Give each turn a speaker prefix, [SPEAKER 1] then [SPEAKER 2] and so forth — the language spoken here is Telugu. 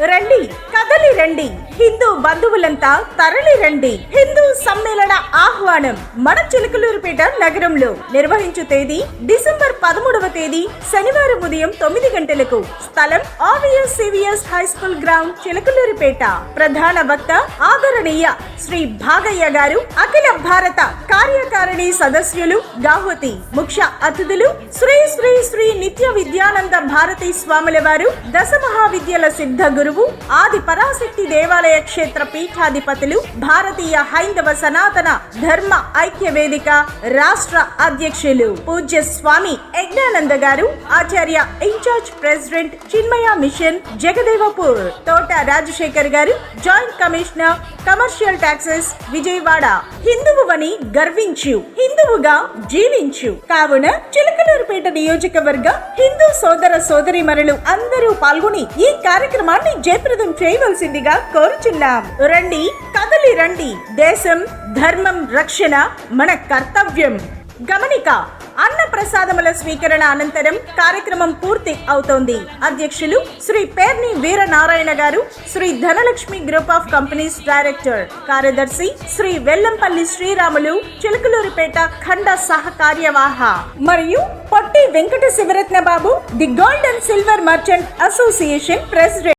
[SPEAKER 1] రండి కదలి రండి. హిందూ బంధువులంతా తరలి రండి. హిందూ సమ్మేళన ఆహ్వానం మన చిలకలూరుపేట నగరంలో నిర్వహించు తేదీ డిసెంబర్ పదమూడవ తేదీ శనివారం ఉదయం తొమ్మిది గంటలకు. స్థలం AVS CVS high school ground Chilakaluripet. ప్రధాన వక్త ఆదరణీయ శ్రీ భాగయ్య గారు అఖిల భారత కార్యకారిణి సదస్యులు గాహుతి ముఖ్య అతిథులు శ్రీ శ్రీ శ్రీ నిత్య విద్యానంద భారతీ స్వాముల వారు దశ మహావిద్యల సిద్ధ గురువు ఆది పరాశక్తి దేవాలయ క్షేత్ర పీఠాధిపతులు భారతీయ హైందవ సనాతన ధర్మ ఐక్య వేదిక రాష్ట్ర అధ్యక్షులు పూజ్య స్వామి యజ్ఞానంద గారు ఆచార్య in-charge president Chinmaya mission Jagadevpur Thota Rajasekhar గారు joint commissioner commercial taxes Vijayawada హిందువువని గర్వించు హిందువుగా జీవించు. కావున చిలకలూరుపేట నియోజకవర్గ హిందూ సోదర సోదరిమణులు అందరూ పాల్గొని ఈ కార్యక్రమాన్ని జయప్రదం చేయవలసిందిగా కోరుచున్నాం. రండి కదలి రండి. దేశం ధర్మం రక్షణ మన కర్తవ్యం. గమనిక అన్న ప్రసాదముల స్వీకరణ అనంతరం కార్యక్రమం పూర్తి అవుతోంది. అధ్యక్షులు శ్రీ పేర్ని వీరనారాయణ గారు Shri Dhanalakshmi group of companies director కార్యదర్శి శ్రీ వెల్లంపల్లి శ్రీరాములు చిలకలూరిపేట ఖండ సహ కార్యవాహ. మరియు Potti Venkata Sivaratna Babu the gold and silver merchant association president.